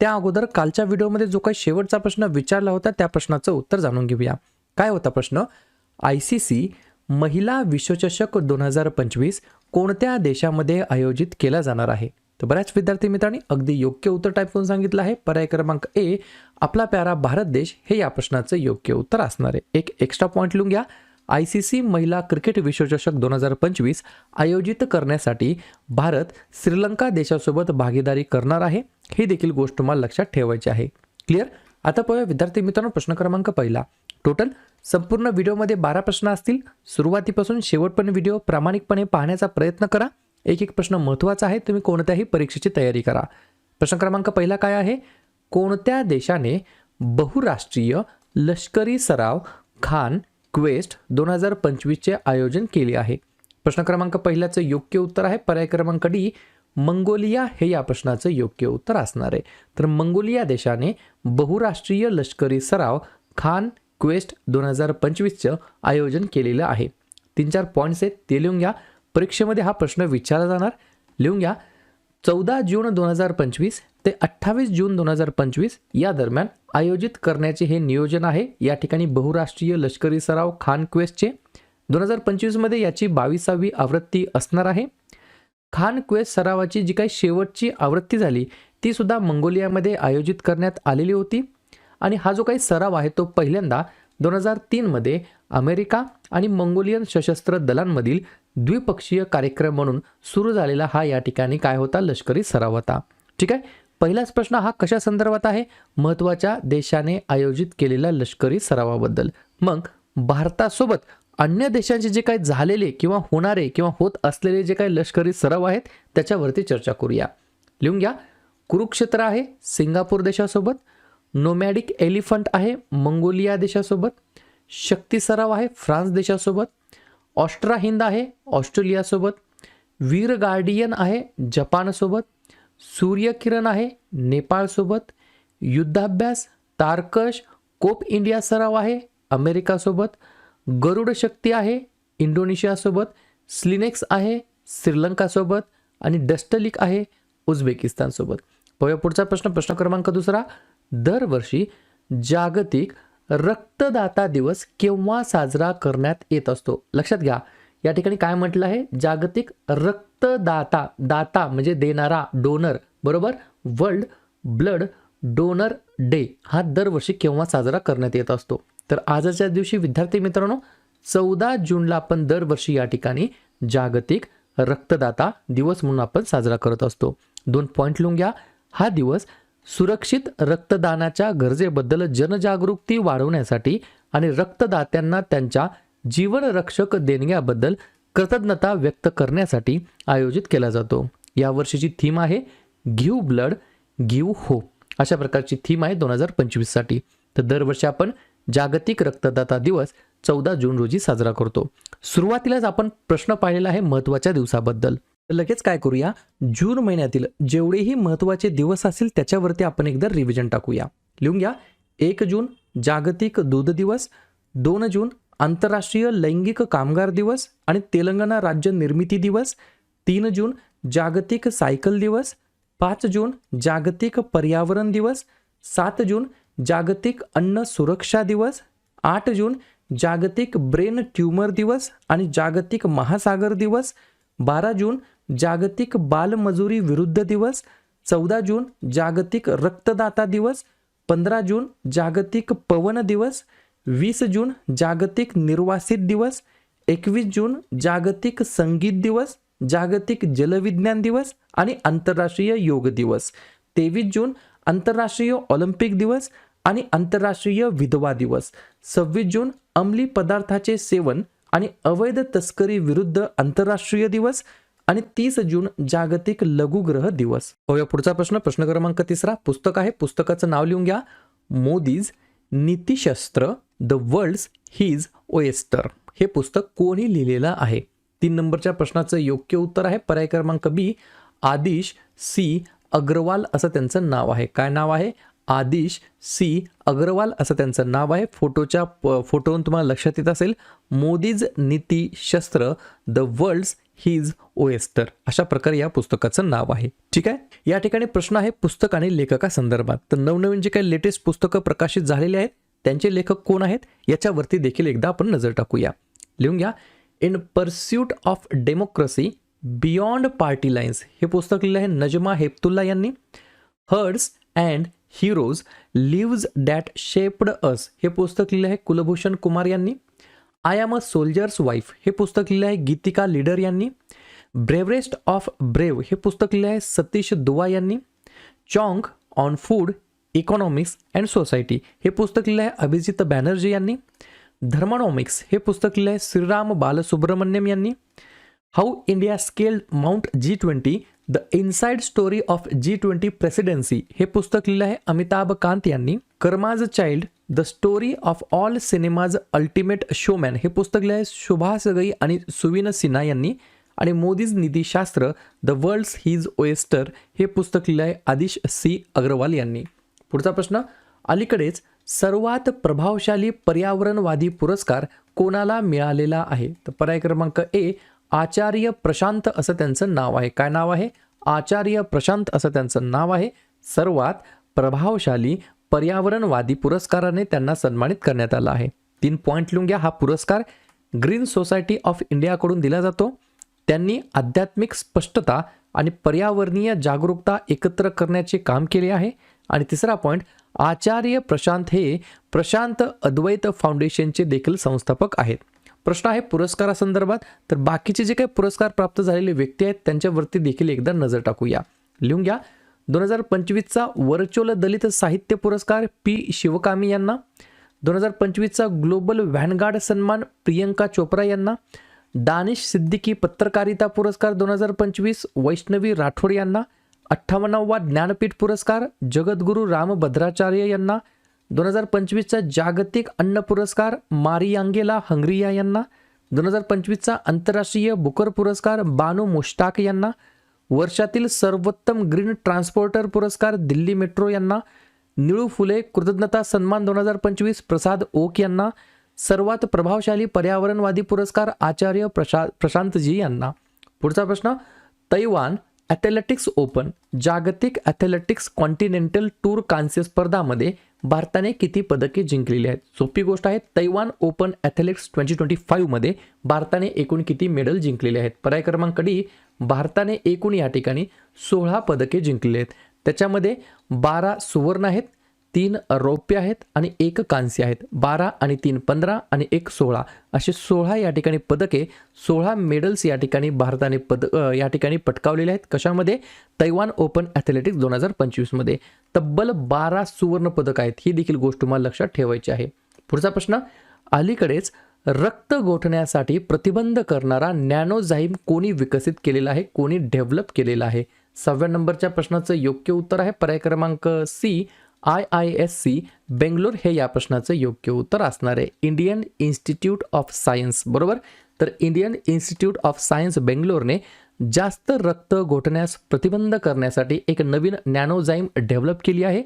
त्या अगोदर कालच्या व्हिडिओमध्ये जो काही शेवटचा प्रश्न विचारला होता त्या प्रश्नाचं उत्तर जाणून घेऊया. काय होता प्रश्न? आय सी सी महिला विश्वचषक दोन हजार पंचवीस कोणत्या देशामध्ये आयोजित केला जाणार आहे? तर बऱ्याच विद्यार्थी मित्रांनी अगदी योग्य उत्तर टाईप करून सांगितलं आहे. पर्याय क्रमांक ए आपला प्यारा भारत देश हे या प्रश्नाचं योग्य उत्तर असणार आहे. एक एक्स्ट्रा पॉईंट लिहून घ्या. आय सी सी महिला क्रिकेट विश्वचषक दोन हजार पंचवीस आयोजित करण्यासाठी भारत श्रीलंका देशासोबत भागीदारी करणार आहे ही देखील गोष्ट तुम्हाला लक्षात ठेवायची आहे. क्लिअर आता पाहूया विद्यार्थी मित्रांनो प्रश्न क्रमांक पहिला. टोटल संपूर्ण व्हिडिओमध्ये बारा प्रश्न असतील. सुरुवातीपासून शेवटपर्यंत व्हिडिओ प्रामाणिकपणे पाहण्याचा प्रयत्न करा. एक एक प्रश्न महत्त्वाचा आहे तुम्ही कोणत्याही परीक्षेची तयारी करा. प्रश्न क्रमांक पहिला काय आहे? कोणत्या देशाने बहुराष्ट्रीय लष्करी सराव खान क्वेस्ट दोन हजार पंचवीसचे आयोजन केले आहे. प्रश्न क्रमांक पहिल्याचं योग्य उत्तर आहे. पर्याय क्रमांक डी मंगोलिया हे या प्रश्नाचं योग्य उत्तर असणार आहे. तर मंगोलिया देशाने बहुराष्ट्रीय लष्करी सराव खान क्वेस्ट दोन हजार पंचवीसचं आयोजन केलेलं आहे. तीन चार पॉईंट्स आहेत. ते लिहून घ्या. परीक्षेमध्ये हा प्रश्न विचारला जाणार. लिहून घ्या. चौदा जून दोन हजार पंचवीस ते अठ्ठावीस जून दोन हजार पंचवीस या दरम्यान आयोजित करण्याचे हे नियोजन आहे. या ठिकाणी बहुराष्ट्रीय लष्करी सराव खान क्वेस्टचे दोन हजार पंचवीसमध्ये याची बावीसावी आवृत्ती असणार आहे. खान क्वेस्ट सरावाची जी काही शेवटची आवृत्ती झाली ती सुद्धा मंगोलियामध्ये आयोजित करण्यात आलेली होती. आणि हा जो काही सराव आहे तो पहिल्यांदा दोन हजार तीनमध्ये अमेरिका आणि मंगोलियन सशस्त्र दलांमधील द्विपक्षीय कार्यक्रम म्हणून सुरू झालेला हा या ठिकाणी काय होता? लष्करी सराव होता. ठीक आहे? पहिलाच प्रश्न हा कशा संदर्भात आहे? महत्त्वाच्या देशाने आयोजित केलेल्या लष्करी सरावाबद्दल. मग भारतासोबत अन्य देशांचे जे काही झालेले किंवा होणारे किंवा होत असलेले जे काही लष्करी सराव आहेत त्याच्यावरती चर्चा करूया. लिहून घ्या. कुरुक्षेत्र आहे सिंगापूर देशासोबत. नोमॅडिक एलिफंट आहे मंगोलिया देशासोबत. शक्ती सराव आहे फ्रान्स देशासोबत. ऑस्ट्रा हिंद आहे ऑस्ट्रेलियासोबत. वीर गार्डियन आहे जपानसोबत. सूर्यकिरण आहे नेपाळसोबत. युद्धाभ्यास तारकश कोप इंडिया सराव आहे अमेरिकासोबत. गरुड शक्ती आहे इंडोनेशियासोबत. स्लिनेक्स आहे श्रीलंकासोबत. आणि डस्टलिक आहे उझबेकिस्तानसोबत. पाहूया पुढचा प्रश्न प्रश्न क्रमांक दुसरा. दरवर्षी जागतिक रक्तदाता दिवस केव्हा साजरा करण्यात येत असतो? लक्षात घ्या. या ठिकाणी काय म्हटलं आहे? जागतिक रक्तदाता दाता म्हणजे देणारा डोनर बरोबर? वर्ल्ड ब्लड डोनर डे हा दरवर्षी केव्हा साजरा करण्यात येत असतो? तर आजच्या दिवशी विद्यार्थी मित्रांनो चौदा जूनला आपण दरवर्षी या ठिकाणी जागतिक रक्तदाता दिवस म्हणून आपण साजरा करत असतो. दोन पॉईंट लिहून घ्या. हा दिवस सुरक्षित रक्तदानाच्या गरजेबद्दल जनजागृती वाढवण्यासाठी आणि रक्तदात्यांना त्यांच्या जीवनरक्षक देणग्याबद्दल कृतज्ञता व्यक्त करण्यासाठी आयोजित केला जातो. या वर्षीची थीम आहे घिव ब्लड घिव हो अशा प्रकारची थीम आहे दोन हजार पंचवीससाठी. तर दरवर्षी आपण जागतिक रक्तदाता दिवस चौदा जून रोजी साजरा करतो. सुरुवातीलाच आपण प्रश्न पाहिलेला आहे महत्त्वाच्या दिवसाबद्दल. तर लगेच काय करूया? जून महिन्यातील जेवढेही महत्त्वाचे दिवस असतील त्याच्यावरती आपण एकदा रिव्हिजन टाकूया. लिहून घ्या. एक जून जागतिक दूध दिवस. दोन जून आंतरराष्ट्रीय लैंगिक कामगार दिवस आणि तेलंगणा राज्य निर्मिती दिवस. तीन जून जागतिक सायकल दिवस. पाच जून जागतिक पर्यावरण दिवस. सात जून जागतिक अन्न सुरक्षा दिवस. आठ जून जागतिक ब्रेन ट्यूमर दिवस आणि जागतिक महासागर दिवस. बारा जून जागतिक बालमजुरी विरुद्ध दिवस चौदा जून जागतिक रक्तदाता दिवस पंधरा जून जागतिक पवन दिवस वीस जून जागतिक निर्वासित दिवस एकवीस जून जागतिक संगीत दिवस जागतिक जलविज्ञान दिवस आणि आंतरराष्ट्रीय योग दिवस तेवीस जून आंतरराष्ट्रीय ऑलिम्पिक दिवस आणि आंतरराष्ट्रीय विधवा दिवस सव्वीस जून अंमली पदार्थाचे सेवन आणि अवैध तस्करी विरुद्ध आंतरराष्ट्रीय दिवस आणि तीस जून जागतिक लघुग्रह दिवस. पाहूया पुढचा प्रश्न. प्रश्न क्रमांक तिसरा. पुस्तक आहे. पुस्तकाचं नाव लिहून घ्या. Modi's Nitishastra the world's his oyster हे पुस्तक कोणी लिहिलेलं आहे? तीन नंबरच्या प्रश्नाचं योग्य उत्तर आहे. पर्याय क्रमांक बी आदिश सी अग्रवाल असं त्यांचं नाव आहे. काय नाव आहे? आदिश सी अग्रवाल असं त्यांचं नाव आहे. फोटोच्या प- फोटोवरून तुम्हाला लक्षात येत असेल. मोदीज नीती शस्त्र द वर्ल्ड्स हिज ओएस्टर अशा प्रकारे या पुस्तकाचं नाव आहे. ठीक आहे? या ठिकाणी प्रश्न आहे पुस्तक आणि लेखका संदर्भात. तर नवनवीन जे काही लेटेस्ट पुस्तकं प्रकाशित झालेले आहेत त्यांचे लेखक कोण आहेत याच्यावरती देखील एकदा आपण नजर टाकूया. लिहून घ्या. In pursuit of democracy beyond party lines हे पुस्तक लिहिलं आहे नजमा हेपतुल्ला यांनी. Hurdles and heroes lives that shaped us हे पुस्तक लिहिलं आहे कुलभूषण कुमार यांनी. I am a soldier's wife हे पुस्तक लिहिलं आहे गीतिका लीडर यांनी. ब्रेवरेस्ट ऑफ ब्रेव हे पुस्तक लिहिलं आहे सतीश दुवा यांनी. Chong on food economics and society हे पुस्तक लिहिलं आहे अभिजित बॅनर्जी यांनी. धर्मॉनॉमिक्स हे पुस्तक लिहिलं आहे श्रीराम बालसुब्रमण्यम यांनी. How India scaled mount G twenty the inside story of G twenty presidency हे पुस्तक लिहिलं आहे अमिताभ कांत यांनी. Karma's child the story of all cinema's ultimate showman हे पुस्तक लिहिलं आहे सुभाष गई आणि सुविन सिन्हा यांनी. आणि Modi's Nitishastra the world's his oyster हे पुस्तक लिहिलं आहे आदिश सी अग्रवाल यांनी. पुढचा प्रश्न अलीकडेच सर्वात प्रभावशाली पर्यावरणवादी पुरस्कार कोणाला मिळालेला आहे? तर पर्याय क्रमांक ए आचार्य प्रशांत असं त्यांचं नाव आहे. काय नाव आहे? आचार्य प्रशांत असं त्यांचं नाव आहे. सर्वात प्रभावशाली पर्यावरणवादी पुरस्काराने त्यांना सन्मानित करण्यात आलं आहे. तीन पॉईंट लिहून घ्या. हा पुरस्कार ग्रीन सोसायटी ऑफ इंडियाकडून दिला जातो. त्यांनी आध्यात्मिक स्पष्टता आणि पर्यावरणीय जागरूकता एकत्र करण्याचे काम केले आहे. आणि तिसरा पॉईंट आचार्य प्रशांत हे प्रशांत अद्वैत फाउंडेशनचे देखील संस्थापक आहेत. प्रश्न आहे पुरस्कारासंदर्भात. तर बाकीचे जे काही पुरस्कार प्राप्त झालेले व्यक्ती आहेत त्यांच्यावरती देखील एकदा नजर टाकूया. लिहून घ्या. दोन हजार पंचवीसचा वर्चुअल दलित साहित्य पुरस्कार पी शिवकामी यांना. दोन हजार पंचवीसचा ग्लोबल व्हॅनगार्ड सन्मान प्रियंका चोप्रा यांना. दानिश सिद्दीकी पत्रकारिता पुरस्कार दोन हजार पंचवीस वैष्णवी राठोड यांना. अठ्ठावन्नावा ज्ञानपीठ पुरस्कार जगद्गुरू राम भद्राचार्य यांना. दोन हजार पंचवीसचा जागतिक अन्न पुरस्कार मारियांगेला हंगरिया यांना दोन हजार पंचवीसचा आंतरराष्ट्रीय बुकर पुरस्कार बानू मुश्ताक यांना वर्षातील सर्वोत्तम ग्रीन ट्रान्सपोर्टर पुरस्कार दिल्ली मेट्रो यांना निळू फुले कृतज्ञता सन्मान दोन हजार पंचवीस प्रसाद ओक यांना सर्वात प्रभावशाली पर्यावरणवादी पुरस्कार आचार्य प्रशा प्रशांतजी यांना. पुढचा प्रश्न तैवान ॲथलेटिक्स ओपन जागतिक ॲथलेटिक्स कॉन्टिनेंटल टूर कांस्य स्पर्धामध्ये भारताने किती पदके जिंकलेली आहेत? सोपी गोष्ट आहे Taiwan open athletics twenty twenty फाईव्हमध्ये भारताने एकूण किती मेडल जिंकलेले आहेत? पर्याय क्रमांक डी भारताने एकूण या ठिकाणी सोळा पदके जिंकलेली आहेत. त्याच्यामध्ये बारा सुवर्ण आहेत तीन रौप्य आहेत आणि एक कांस्य आहेत. बारा आणि तीन पंधरा आणि एक सोळा. असे सोळा या ठिकाणी पदके सोळा मेडल्स या ठिकाणी भारताने पद या ठिकाणी पटकावलेले आहेत. कशामध्ये? तैवान ओपन ॲथलेटिक्स दोन हजार पंचवीसमध्ये तब्बल बारा सुवर्ण पदक आहेत. ही देखील गोष्ट तुम्हाला लक्षात ठेवायची आहे. पुढचा प्रश्न अलीकडेच रक्त गोठण्यासाठी प्रतिबंध करणारा नॅनोझाईम कोणी विकसित केलेला आहे? कोणी डेव्हलप केलेला आहे? सहाव्या नंबरच्या प्रश्नाचं योग्य उत्तर आहे. पर्याय क्रमांक C I I S C Bangalore हे या प्रश्नाचं योग्य उत्तर असणार आहे. इंडियन इन्स्टिट्यूट ऑफ सायन्स बरोबर? तर इंडियन इन्स्टिट्यूट ऑफ सायन्स बेंगलोरने जास्त रक्त गोठण्यास प्रतिबंध करण्यासाठी एक नवीन नॅनोझाईम डेव्हलप केली आहे.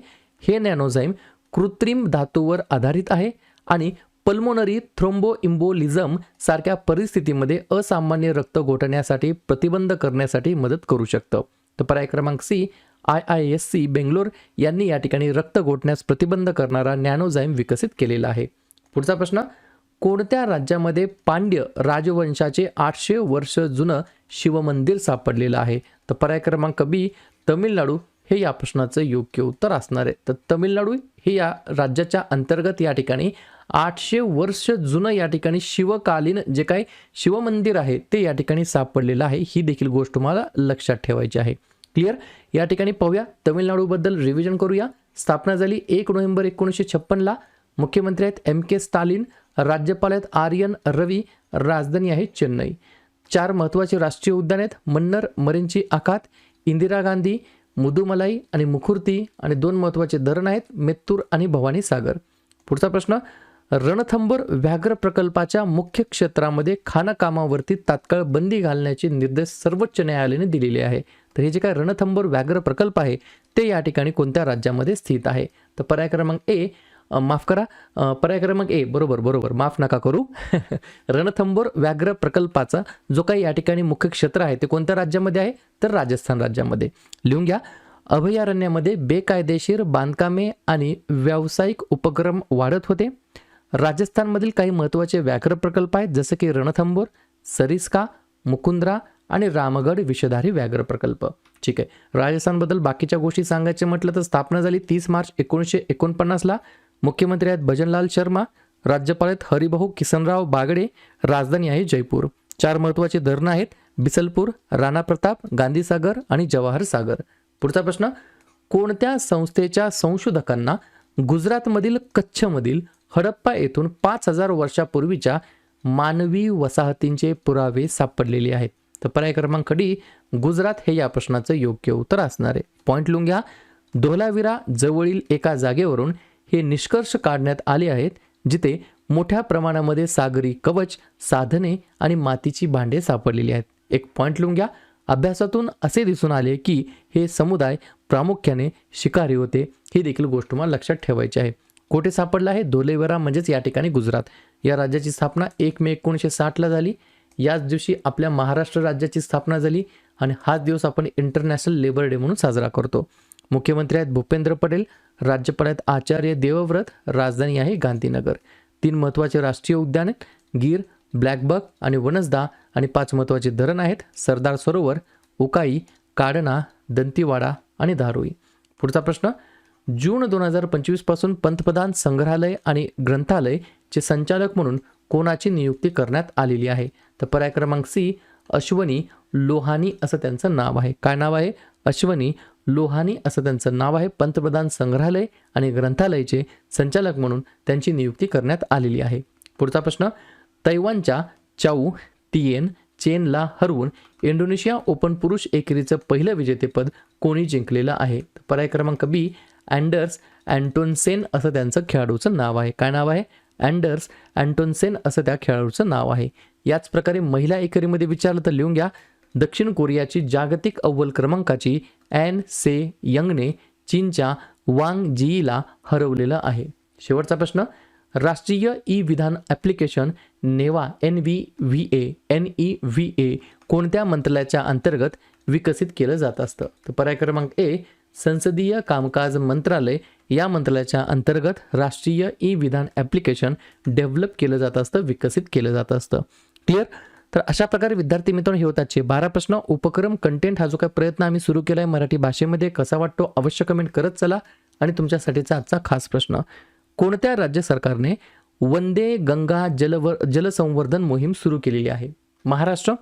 हे नॅनोझाईम कृत्रिम धातूवर आधारित आहे आणि पल्मोनरी थ्रोम्बोइम्बोलिझम सारख्या परिस्थितीमध्ये असामान्य रक्त गोठण्यासाठी प्रतिबंध करण्यासाठी मदत करू शकतं. तर पर्याय क्रमांक C I I S C Bangalore यांनी या ठिकाणी रक्त गोठण्यास प्रतिबंध करणारा नॅनोझाईम विकसित केलेला आहे. पुढचा प्रश्न कोणत्या राज्यामध्ये पांड्य राजवंशाचे आठशे वर्ष जुनं शिवमंदिर सापडलेलं आहे? तर पर्याय क्रमांक बी तमिळनाडू. हे या प्रश्नाचं योग्य उत्तर असणार आहे. तर तमिळनाडू हे या राज्याच्या अंतर्गत या ठिकाणी आठशे वर्ष जुनं या ठिकाणी शिवकालीन जे काही शिवमंदिर आहे ते या ठिकाणी सापडलेलं आहे. ही देखील गोष्ट तुम्हाला लक्षात ठेवायची आहे. क्लिअर? या ठिकाणी पाहूया. तमिळनाडूबद्दल रिव्हिजन करूया. स्थापना झाली एक नोव्हेंबर एकोणीसशे छप्पनला. मुख्यमंत्री आहेत एम के स्टालिन. राज्यपाल आहेत आर्यन रवी. राजधानी आहे चेन्नई. चार महत्त्वाचे राष्ट्रीय उद्यान आहेत. मन्नर मरीनची आखात इंदिरा गांधी मुदुमलाई आणि मुखुर्ती आणि दोन महत्त्वाचे धरण आहेत मेत्तूर आणि भवानी सागर पुढचा प्रश्न रणथंबोर व्याघ्र प्रकल्पाच्या मुख्य क्षेत्रामध्ये खाणकामावरती तात्काळ बंदी घालण्याचे निर्देश सर्वोच्च न्यायालयाने दिलेले आहे. तर हे जे काय रणथंबोर व्याघ्र प्रकल्प आहे ते या ठिकाणी कोणत्या राज्यामध्ये स्थित आहे? तर पर्याय क्रमांक ए माफ करा. पर्याय क्रमांक ए बरोबर बरोबर माफ नका करू. रणथंबोर व्याघ्र प्रकल्पाचा जो काही या ठिकाणी मुख्य क्षेत्र आहे ते कोणत्या राज्यामध्ये आहे? तर राजस्थान राज्यामध्ये. लिहून घ्या. अभयारण्यामध्ये बेकायदेशीर बांधकामे आणि व्यावसायिक उपक्रम वाढत होते. राजस्थानमधील काही महत्त्वाचे व्याघ्र प्रकल्प आहेत जसं की रणथंबोर सरिस्का मुकुंद्रा आणि रामगड विषधारी व्याघ्र प्रकल्प. ठीक आहे. राजस्थानबद्दल बाकीच्या गोष्टी सांगायचे म्हटलं तर स्थापना झाली तीस मार्च एकोणीसशे एकोणपन्नासला. मुख्यमंत्री आहेत भजनलाल शर्मा राज्यपाल आहेत हरिभाऊ किसनराव बागडे राजधानी आहे जयपूर. चार महत्त्वाचे धरणं आहेत बिसलपूर राणा प्रताप गांधीसागर आणि जवाहर सागर. पुढचा प्रश्न कोणत्या संस्थेच्या संशोधकांना गुजरातमधील कच्छमधील हडप्पा येथून पाच हजार वर्षापूर्वीच्या मानवी वसाहतींचे पुरावे सापडलेले आहेत? तर पर्याय क्रमांक डी गुजरात हे या प्रश्नाचं योग्य उत्तर असणार आहे. पॉईंट लिहून घ्या. धोलावीरा जवळील एका जागेवरून हे निष्कर्ष काढण्यात आले आहेत जिथे मोठ्या प्रमाणामध्ये सागरी कवच साधने आणि मातीची भांडे सापडलेली आहेत. एक पॉईंट लिहून घ्या. अभ्यासातून असे दिसून आले की हे समुदाय प्रामुख्याने शिकारी होते. ही देखील गोष्ट तुम्हाला लक्षात ठेवायची आहे. कोठे सापडला आहे? धोलेवेरा म्हणजेच या ठिकाणी गुजरात. या राज्याची स्थापना एक मे एकोणीसशे साठला झाली. याच दिवशी आपल्या महाराष्ट्र राज्याची स्थापना झाली आणि हाच दिवस आपण इंटरनॅशनल लेबर डे म्हणून साजरा करतो. मुख्यमंत्री आहेत भूपेंद्र पटेल राज्यपाल आहेत आचार्य देवव्रत राजधानी आहे गांधीनगर. तीन महत्त्वाचे राष्ट्रीय उद्यान आहेत गीर ब्लॅकबक आणि वनसदा आणि पाच महत्त्वाचे धरण आहेत सरदार सरोवर उकाई काडणा दंतीवाडा आणि धारोई. पुढचा प्रश्न जून दोन हजार पंचवीसपासून पंतप्रधान संग्रहालय आणि ग्रंथालयचे संचालक म्हणून कोणाची नियुक्ती करण्यात आलेली आहे? तर पर्याय क्रमांक सी अश्वनी लोहानी असं त्यांचं नाव आहे. काय नाव आहे? अश्वनी लोहानी असं त्यांचं नाव आहे. पंतप्रधान संग्रहालय आणि ग्रंथालयाचे संचालक म्हणून त्यांची नियुक्ती करण्यात आलेली आहे. पुढचा प्रश्न तैवानच्या चाऊ तियेन चेनला हरवून इंडोनेशिया ओपन पुरुष एकेरीचं पहिलं विजेतेपद कोणी जिंकलेलं आहे? तर पर्याय क्रमांक बी अँडर्स अँटोनसेन असं त्यांचं खेळाडूचं नाव आहे. काय नाव आहे? अँडर्स अँटोनसेन असं त्या खेळाडूचं नाव आहे. याच प्रकारे महिला एकेरीमध्ये विचारलं तर लिहून घ्या. दक्षिण कोरियाची जागतिक अव्वल क्रमांकाची ॲन से यंगने चीनच्या वांग जीईला हरवलेलं आहे. शेवटचा प्रश्न. राष्ट्रीय e Vidhan application NeVA N V V A N E V A कोणत्या मंत्रालयाच्या अंतर्गत विकसित केलं जात असतं? तर पर्याय क्रमांक ए संसदीय कामकाज मंत्रालय या मंत्रालयाच्या अंतर्गत राष्ट्रीय ई विधान ॲप्लिकेशन डेव्हलप केलं जात असतं विकसित केलं जात असतं. क्लिअर तर अशा प्रकारे विद्यार्थी मित्रांनो हे होताचे बारा प्रश्न उपक्रम कंटेंट हा जो काही प्रयत्न आम्ही सुरू केला आहे मराठी भाषेमध्ये कसा वाटतो अवश्य कमेंट करत चला. आणि तुमच्यासाठीचा आजचा खास प्रश्न कोणत्या राज्य सरकारने वंदे गंगा जलवर जलसंवर्धन मोहीम सुरू केलेली आहे? महाराष्ट्र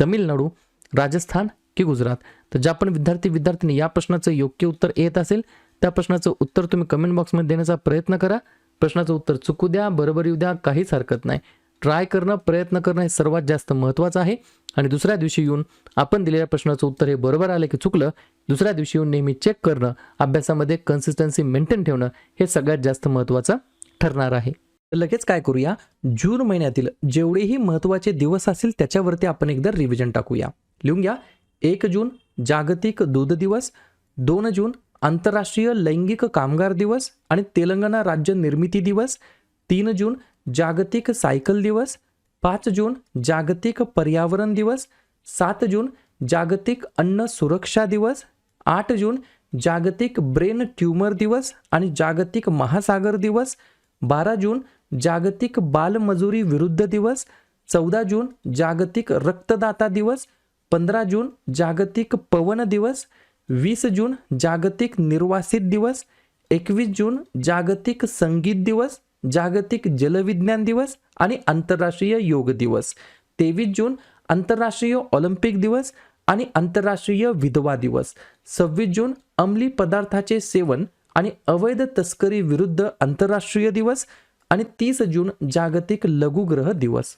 तमिळनाडू राजस्थान की गुजरात? तर ज्या पण विद्यार्थी विद्यार्थ्यांनी या प्रश्नाचं योग्य उत्तर येत असेल त्या प्रश्नाचं उत्तर तुम्ही कमेंट बॉक्समध्ये देण्याचा प्रयत्न करा. प्रश्नाचं उत्तर चुकू द्या बरोबर येऊ द्या काहीच हरकत नाही. ट्राय करणं प्रयत्न करणं हे सर्वात जास्त महत्त्वाचं आहे. आणि दुसऱ्या दिवशी येऊन आपण दिलेल्या प्रश्नाचं उत्तर हे बरोबर आलं की चुकलं दुसऱ्या दिवशी येऊन नेहमी चेक करणं अभ्यासामध्ये कन्सिस्टन्सी मेंटेन ठेवणं हे सगळ्यात जास्त महत्त्वाचं ठरणार आहे. लगेच काय करूया? जून महिन्यातील जेवढेही महत्त्वाचे दिवस असतील त्याच्यावरती आपण एकदा रिव्हिजन टाकूया. लिहून घ्या. एक जून जागतिक दूध दिवस दोन जून आंतरराष्ट्रीय लैंगिक कामगार दिवस आणि तेलंगणा राज्य निर्मिती दिवस तीन जून जागतिक सायकल दिवस पाच जून जागतिक पर्यावरण दिवस सात जून जागतिक अन्न सुरक्षा दिवस आठ जून जागतिक ब्रेन ट्यूमर दिवस आणि जागतिक महासागर दिवस बारा जून जागतिक बालमजुरी विरुद्ध दिवस चौदा जून जागतिक रक्तदाता दिवस पंधरा जून जागतिक पवन दिवस वीस जून जागतिक निर्वासित दिवस एकवीस जून जागतिक संगीत दिवस जागतिक जलविज्ञान दिवस आणि आंतरराष्ट्रीय योग दिवस तेवीस जून आंतरराष्ट्रीय ऑलिम्पिक दिवस आणि आंतरराष्ट्रीय विधवा दिवस सव्वीस जून अंमली पदार्थाचे सेवन आणि अवैध तस्करी विरुद्ध आंतरराष्ट्रीय दिवस आणि तीस जून जागतिक लघुग्रह दिवस.